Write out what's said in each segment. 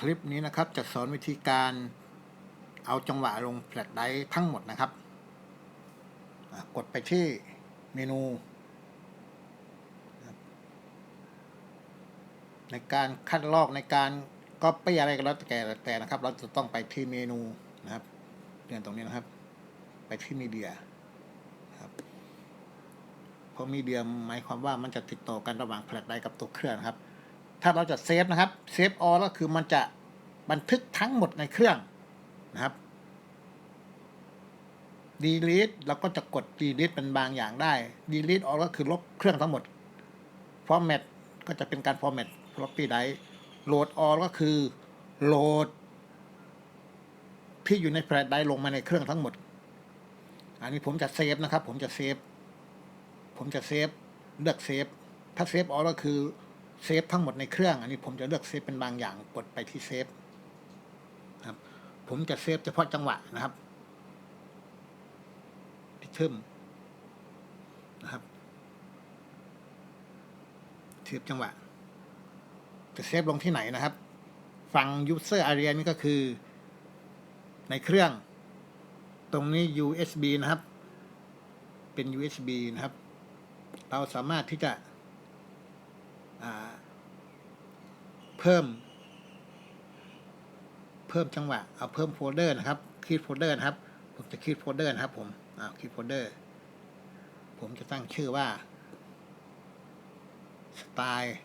คลิปนี้นะครับ จะสอนวิธีการเอาจังหวะลงแฟลชไดร์ทั้งหมดนะครับ กดไปที่เมนู ในการคัดลอกในการก๊อปปี้อะไรก็แล้วแต่แต่นะครับ เราจะต้องไปที่เมนูนะครับเลื่อนตรงนี้นะครับ ไปที่มีเดียครับเพราะมีเดียหมายความว่ามันจะติดต่อกันระหว่างแฟลชไดร์กับตัวเครื่องนะครับ ถ้าเราจะเซฟนะครับเซฟออก็คือมันจะบันทึกทั้งหมดในเครื่องนะครับ delete เราก็จะกด delete เป็นบางอย่างได้ delete all ก็คือลบเครื่องทั้งหมด format ก็จะเป็นการ format floppy drive load all ก็คือโหลด ที่อยู่ในแฟลชไดร์ลงมาในเครื่องทั้งหมด อันนี้ผมจะเซฟนะครับ ผมจะเซฟ ผมจะเซฟ เลือกเซฟ ถ้าเซฟออก็คือ เซฟทั้งหมดในเครื่อง อันนี้ผมจะเลือกเซฟเป็นบางอย่างกดไปที่เซฟครับ ผมจะเซฟเฉพาะจังหวะนะครับที่ทึมนะครับเซฟจังหวะ จะเซฟลงที่ไหนนะครับฟัง user area นี่ก็คือ ในเครื่อง ตรงนี้ USB นะครับ เป็น USB นะครับ เราสามารถที่จะอ่า เพิ่ม เพิ่มจังหวะ เอาเพิ่มโฟลเดอร์นะครับคีดโฟลเดอร์นะครับ ผมจะคีดโฟลเดอร์นะครับ ผมอ่าคีดโฟลเดอร์ ผมจะตั้งชื่อว่าสไตล์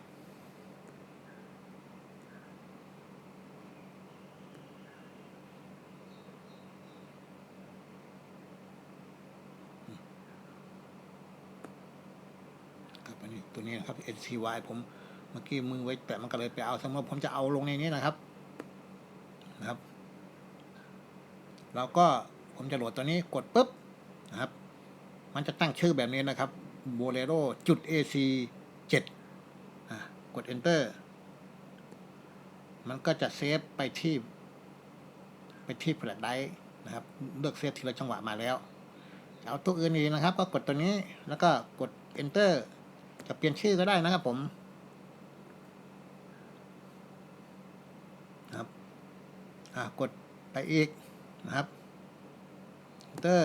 ครับนี่ตัวนี้นะครับ NCY ผม เมื่อกี้มือไว้แตะมันก็เลยไปเอาสมมติผมจะเอาลงในนี้นะครับ นะครับ แล้วก็ผมจะโหลดตัวนี้กดปุ๊บนะครับ มันจะตั้งชื่อแบบนี้นะครับ bolero จุด ac 7อะกด enter มันก็จะเซฟไปที่ ไปที่แฟลชไดร์นะครับ เลือกเซฟทีละจังหวะมาแล้วเอาตัวอื่นอีกนะครับ ก็กดตัวนี้แล้วก็กด enter จะเปลี่ยนชื่อก็ได้นะครับผม นะครับกดไปอีกนะครับ enter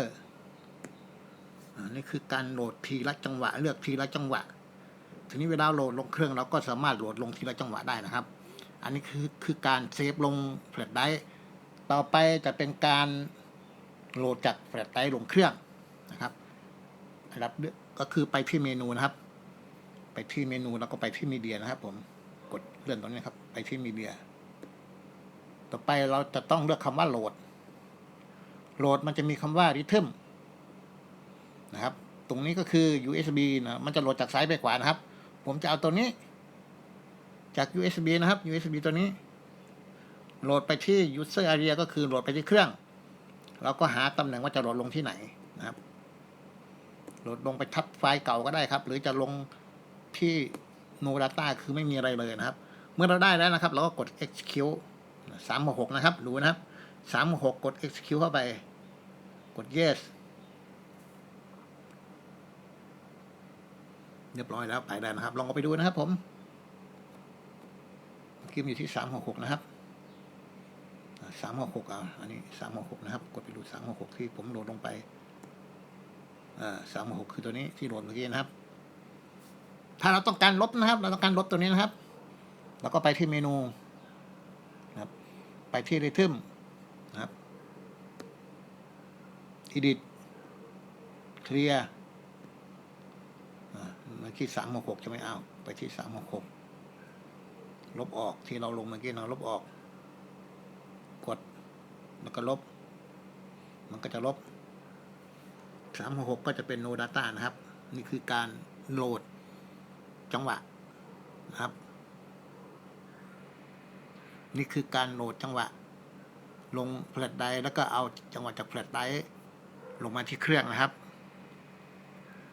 อ่านี่คือการโหลดทีละจังหวะ เลือกทีละจังหวะ ทีนี้เวลาโหลดลงเครื่องเราก็สามารถโหลดลงทีละจังหวะได้นะครับ อันนี้คือคือการเซฟลงแฟลชไดรฟ์ต่อไปจะเป็นการโหลดจากแฟลชไดรฟ์ลงเครื่องนะครับนะครับก็คือไปที่เมนูนะครับ ไปที่เมนูแล้วก็ไปที่มีเดียนะครับ ผมกดเลื่อนตรงนี้ครับ ไปที่มีเดีย ต่อไปเราจะต้องเลือกคำว่าโหลด โหลดมันจะมีคำว่า rhythm นะครับ ตรงนี้ก็คือ USB นะมันจะโหลดจากซ้ายไปขวานะครับ ผมจะเอาตัวนี้ จาก USB นะครับ USB ตัวนี้ โหลดไปที่ user area ก็คือโหลดไปที่เครื่อง เราก็หาตำแหน่งว่าจะโหลดลงที่ไหนนะครับ โหลดลงไปทับไฟล์เก่าก็ได้ครับ หรือจะลงที่ no data คือไม่มีอะไรเลยนะครับ เมื่อเราได้แล้วนะครับ เราก็กด execute สามหกนะครับดูนะครับสามหกกด execute เข้าไป กด yes เรียบร้อยแล้วไปได้นะครับ ลองเอาไปดูนะครับผมกิมอยู่ที่สามหกหกนะครับสามหกหกอะอันนี้สามหกหกนะครับ กดไปดูสามหกหกที่ผมโหลดลงไปสามหกคือตัวนี้ที่โหลดเมื่อกี้นะครับ ถ้าเราต้องการลบนะครับ เราต้องการลบตัวนี้นะครับเราก็ไปที่เมนู ไปที่ Rhythm นะครับ Edit Clear อ่าเมื่อกี้สามหกหกจะไม่เอาไปที่สามหกหกลบออกที่เราลงเมื่อกี้เราลบออก กดแล้วก็ลบ มันก็จะลบสามหกหกก็จะเป็น no data นะครับ นี่คือการโหลดจังหวะนะครับ นี่คือการโหลดจังหวะ ลงแฟลชไดร์แล้วก็เอาจังหวะจากแฟลชไดร์ลงมาที่เครื่องนะครับ